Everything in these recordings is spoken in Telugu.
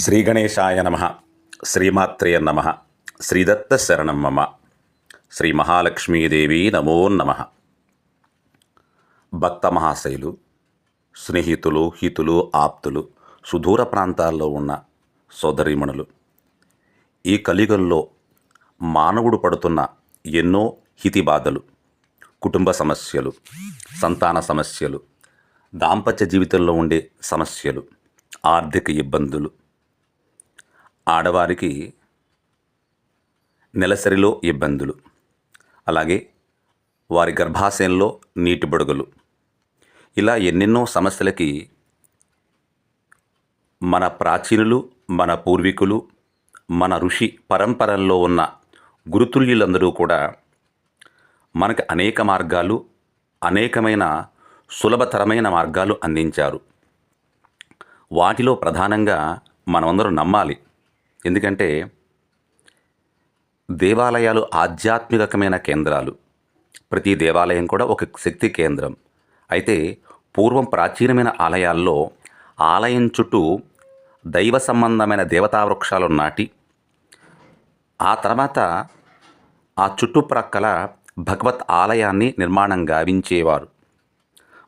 శ్రీ గణేశాయ నమ. శ్రీమాత్రేయ నమ. శ్రీదత్త శరణం మమ. శ్రీ మహాలక్ష్మీదేవి నమో నమ. భక్త మహాశైలు స్నేహితులు హితులు ఆప్తులు సుదూర ప్రాంతాల్లో ఉన్న సోదరీమణులు ఈ కలిగల్లో మానవుడు పడుతున్న ఎన్నో హితి బాధలు కుటుంబ సమస్యలు సంతాన సమస్యలు దాంపత్య జీవితంలో ఉండే సమస్యలు ఆర్థిక ఇబ్బందులు ఆడవారికి నెలసరిలో ఇబ్బందులు. అలాగే వారి గర్భాశయంలో నీటి బుడగలు. ఇలా ఎన్నెన్నో సమస్యలకి మన ప్రాచీనులు మన పూర్వీకులు మన ఋషి పరంపరల్లో ఉన్న గురుతుల్యులందరూ కూడా మనకు అనేక మార్గాలు అనేకమైన సులభతరమైన మార్గాలు అందించారు. వాటిలో ప్రధానంగా మనమందరం నమ్మాలి. ఎందుకంటే దేవాలయాలు ఆధ్యాత్మికమైన కేంద్రాలు. ప్రతి దేవాలయం కూడా ఒక శక్తి కేంద్రం. అయితే పూర్వం ప్రాచీనమైన ఆలయాల్లో ఆలయం చుట్టూ దైవ సంబంధమైన దేవతా వృక్షాలు నాటి ఆ తర్వాత ఆ చుట్టుప్రక్కల భగవత్ ఆలయాన్ని నిర్మాణం గావించేవారు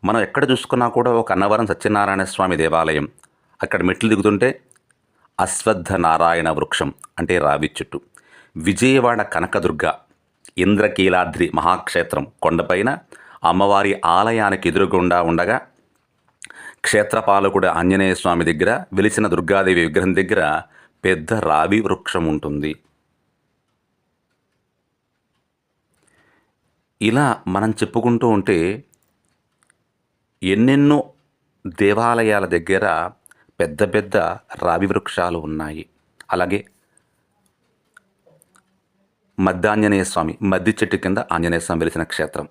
మనం ఎక్కడ చూసుకున్నా కూడా ఒక అన్నవరం సత్యనారాయణ స్వామి దేవాలయం. అక్కడ మెట్లు దిగుతుంటే అశ్వత్థ నారాయణ వృక్షం అంటే రావి చెట్టు. విజయవాడ కనకదుర్గ ఇంద్రకీలాద్రి మహాక్షేత్రం కొండపైన అమ్మవారి ఆలయానికి ఎదురుగుండా ఉండగా క్షేత్రపాలకుడు ఆంజనేయ స్వామి దగ్గర వెలిసిన దుర్గాదేవి విగ్రహం దగ్గర పెద్ద రావి వృక్షం ఉంటుంది. ఇలా మనం చెప్పుకుంటూ ఉంటే ఎన్నెన్నో దేవాలయాల దగ్గర పెద్ద పెద్ద రావి వృక్షాలు ఉన్నాయి. అలాగే మద్దాంజనేయ స్వామి మద్ది చెట్టు కింద ఆంజనేయ స్వామి వెలిసిన క్షేత్రం.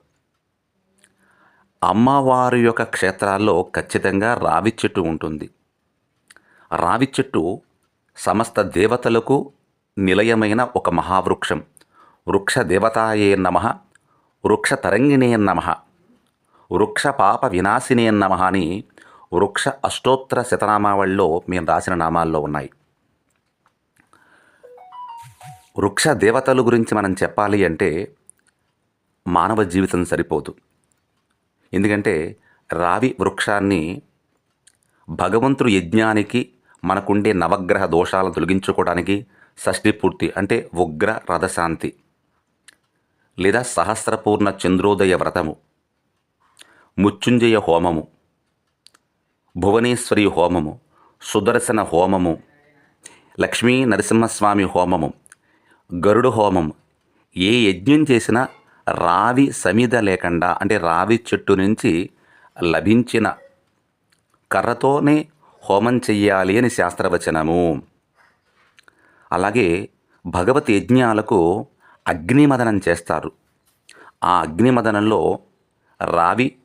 అమ్మవారి యొక్క క్షేత్రాల్లో ఖచ్చితంగా రావి చెట్టు ఉంటుంది. రావి చెట్టు సమస్త దేవతలకు నిలయమైన ఒక మహావృక్షం. వృక్ష దేవతాయే నమ వృక్ష తరంగిణే నమ వృక్ష పాప వినాశినే నమ అని వృక్ష అష్టోత్తర శతనామావళిలో మేము రాసిన నామాల్లో ఉన్నాయి. వృక్ష దేవతల గురించి మనం చెప్పాలి అంటే మానవ జీవితం సరిపోదు. ఎందుకంటే రావి వృక్షాన్ని భగవంతుడు యజ్ఞానికి మనకుండే నవగ్రహ దోషాలను తొలగించుకోవడానికి షష్ఠి పూర్తి అంటే ఉగ్ర రథశాంతి లేదా సహస్రపూర్ణ చంద్రోదయ వ్రతము ముచ్చుంజయ హోమము భువనేశ్వరి హోమము సుదర్శన హోమము లక్ష్మీ నరసింహస్వామి హోమము గరుడు హోమం ఏ యజ్ఞం చేసినా రావి సమిద లేకుండా అంటే రావి చెట్టు నుంచి లభించిన కర్రతోనే హోమం చెయ్యాలి అని శాస్త్రవచనము. అలాగే భగవత్ యజ్ఞాలకు అగ్నిమదనం చేస్తారు. ఆ అగ్నిమదనంలో రావి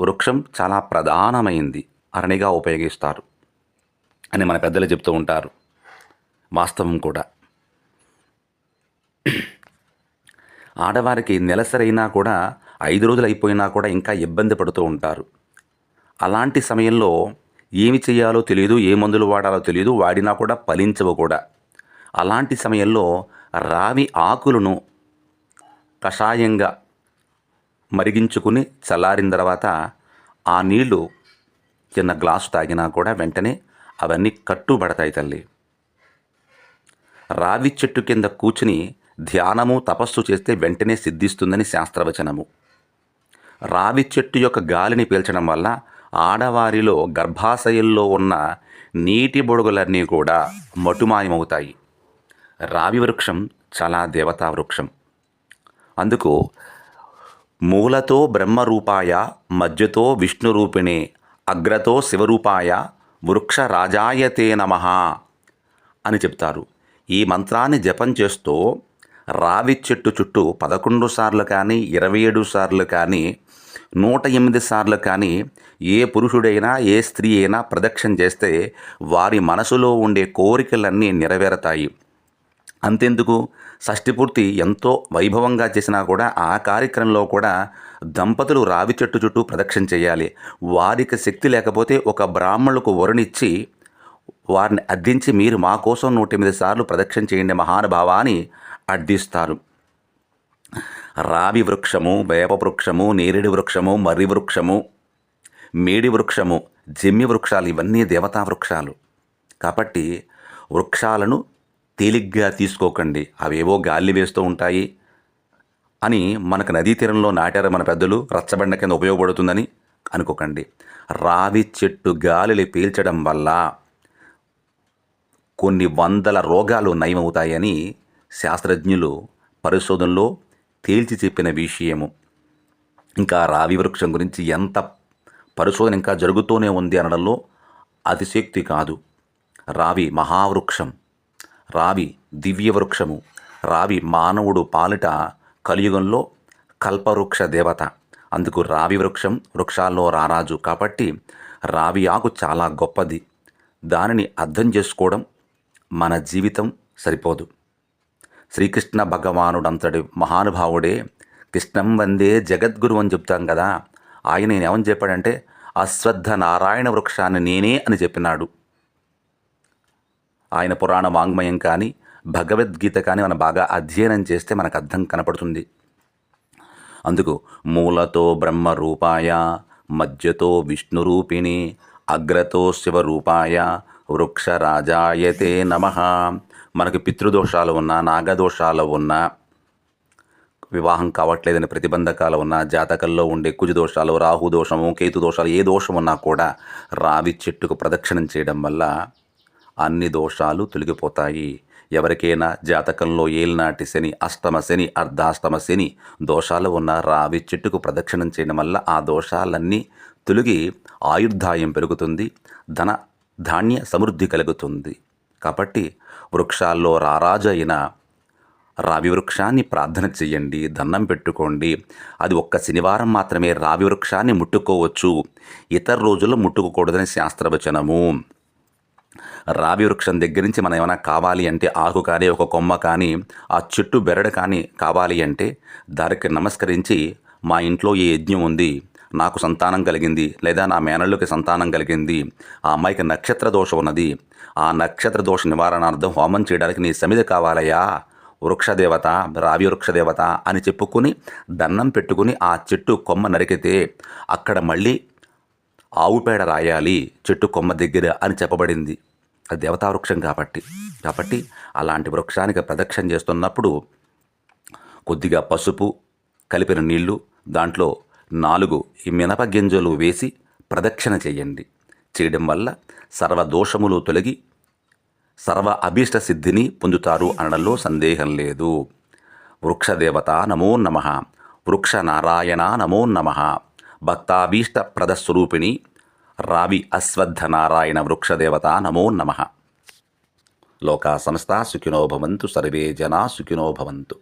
వృక్షం చాలా ప్రధానమైంది. అరణిగా ఉపయోగిస్తారు అని మన పెద్దలు చెప్తూ ఉంటారు. వాస్తవం కూడా. ఆడవారికి నెలసరైనా కూడా ఐదు రోజులు అయిపోయినా కూడా ఇంకా ఇబ్బంది పడుతూ ఉంటారు. అలాంటి సమయంలో ఏమి చేయాలో తెలియదు ఏ మందులు వాడాలో తెలియదు వాడినా కూడా ఫలించవు కూడా. అలాంటి సమయంలో రావి ఆకులను కషాయంగా మరిగించుకుని చల్లారిన తర్వాత ఆ నీళ్ళు చిన్న గ్లాసు తాగినా కూడా వెంటనే అవన్నీ కట్టుబడతాయి తల్లి. రావి చెట్టు కింద కూర్చుని ధ్యానము తపస్సు చేస్తే వెంటనే సిద్ధిస్తుందని శాస్త్రవచనము. రావి చెట్టు యొక్క గాలిని పీల్చడం వల్ల ఆడవారిలో గర్భాశయంలో ఉన్న నీటి బొడుగులన్నీ కూడా మటుమాయమవుతాయి. రావి వృక్షం చాలా దేవతా వృక్షం. అందుకు మూలతో బ్రహ్మరూపాయ మధ్యతో విష్ణురూపిణే అగ్రతో శివరూపాయ వృక్ష రాజాయతే నమ అని చెప్తారు. ఈ మంత్రాన్ని జపం చేస్తూ రావి చెట్టు చుట్టూ పదకొండు సార్లు కానీ ఇరవై ఏడు సార్లు కానీ నూట ఎనిమిది సార్లు కానీ ఏ పురుషుడైనా ఏ స్త్రీ అయినా ప్రదక్షిణ చేస్తే వారి మనసులో ఉండే కోరికలన్నీ నెరవేరతాయి. అంతెందుకు? షష్ఠిపూర్తి ఎంతో వైభవంగా చేసినా కూడా ఆ కార్యక్రమంలో కూడా దంపతులు రావి చెట్టు చుట్టూ ప్రదక్షిణ చేయాలి. వారికి శక్తి లేకపోతే ఒక బ్రాహ్మణులకు వరుణిచ్చి వారిని అర్థించి మీరు మా కోసం నూట ఎనిమిది సార్లు ప్రదక్షిణ చేయండి మహానుభావ అని అర్థిస్తారు. రావి వృక్షము వేప వృక్షము నేరేడు వృక్షము మర్రి వృక్షము మేడి వృక్షము జమ్మి వృక్షాలు ఇవన్నీ దేవతా వృక్షాలు. కాబట్టి వృక్షాలను తేలిగ్గా తీసుకోకండి. అవేవో గాలి వేస్తూ ఉంటాయి అని మనకు నదీ తీరంలో నాటారు మన పెద్దలు రచ్చబండ కింద ఉపయోగపడుతుందని అనుకోకండి. రావి చెట్టు గాలిని పీల్చడం వల్ల కొన్ని వందల రోగాలు నయమవుతాయని శాస్త్రజ్ఞులు పరిశోధనలో తేల్చి చెప్పిన విషయము. ఇంకా రావి వృక్షం గురించి ఎంత పరిశోధన ఇంకా జరుగుతూనే ఉంది అనడంలో అతిశక్తి కాదు. రావి మహావృక్షం. రావి దివ్య వృక్షము రావి మానవుడు పాలిట కలియుగంలో కల్పవృక్ష దేవత. అందుకు రావి వృక్షం వృక్షాల్లో రారాజు కాబట్టి రావి ఆకు చాలా గొప్పది. దానిని అర్థం చేసుకోవడం మన జీవితం సరిపోదు. శ్రీకృష్ణ భగవానుడంతటి మహానుభావుడే కృష్ణం వందే జగద్గురు అని చెప్తాం కదా. ఆయన నేను ఏమని చెప్పాడంటే అశ్వద్ధ నారాయణ వృక్షాన్ని నేనే అని చెప్పినాడు. ఆయన పురాణ వాంగ్మయం కానీ భగవద్గీత కానీ మనం బాగా అధ్యయనం చేస్తే మనకు అర్థం కనపడుతుంది. అందుకు మూలతో బ్రహ్మ రూపాయ మధ్యతో విష్ణు రూపిణి అగ్రతో శివరూపాయ వృక్షరాజాయతే నమ. మనకు పితృదోషాలు ఉన్నా నాగదోషాలు ఉన్నా వివాహం కావట్లేదని ప్రతిబంధకాలు ఉన్నా జాతకంలో ఉండే కుజదోషాలు దోషాలు రాహు దోషము కేతు దోషాలు ఏ దోషం ఉన్నా కూడా రావి చెట్టుకు ప్రదక్షిణం చేయడం వల్ల అన్ని దోషాలు తొలగిపోతాయి. ఎవరికైనా జాతకంలో ఏలినాటి శని అష్టమ శని అర్ధాష్టమ శని దోషాలు ఉన్న రావి చెట్టుకు ప్రదక్షిణం చేయడం వల్ల ఆ దోషాలన్నీ తొలగి ఆయుర్దాయం పెరుగుతుంది ధన ధాన్య సమృద్ధి కలుగుతుంది. కాబట్టి వృక్షాల్లో రారాజు అయిన రావి వృక్షాన్ని ప్రార్థన చెయ్యండి దండం పెట్టుకోండి. అది ఒక్క శనివారం మాత్రమే రావి వృక్షాన్ని ముట్టుకోవచ్చు. ఇతర రోజుల్లో ముట్టుకోకూడదని శాస్త్రవచనము. రావి వృక్షం దగ్గర నుంచి మనం ఏమైనా కావాలి అంటే ఆకు కానీ ఒక కొమ్మ కానీ ఆ చెట్టు బెరడు కానీ కావాలి అంటే దానికి నమస్కరించి మా ఇంట్లో ఈ యజ్ఞం ఉంది నాకు సంతానం కలిగింది లేదా నా మేనళ్ళకి సంతానం కలిగింది ఆ అమ్మాయికి నక్షత్ర దోషం ఉన్నది ఆ నక్షత్ర దోష నివారణార్థం హోమం చేయడానికి నీ సమిధ కావాలయ్యా వృక్షదేవత రావి వృక్షదేవత అని చెప్పుకుని దండం పెట్టుకుని ఆ చెట్టు కొమ్మ నరికితే అక్కడ మళ్ళీ ఆవు పేడ రాయాలి చెట్టు కొమ్మ దగ్గర అని చెప్పబడింది. అది దేవతా వృక్షం కాబట్టి. కాబట్టి అలాంటి వృక్షానికి ప్రదక్షిణ చేస్తున్నప్పుడు కొద్దిగా పసుపు కలిపిన నీళ్ళు దాంట్లో నాలుగు మినప గింజలు వేసి ప్రదక్షిణ చేయండి. చేయడం వల్ల సర్వ దోషములు తొలగి సర్వ అభీష్ట సిద్ధిని పొందుతారు అనడంలో సందేహం లేదు. వృక్షదేవత నమో నమ. వృక్ష నారాయణ నమో నమ. భక్తాభీష్ట ప్రదస్వరూపిణి రావి అశ్వత్థనారాయణ వృక్షదేవత నమో నమ. లోకా సంస్థ సుఖినో భవంతు సర్వే జనా సుఖినో భవంతు.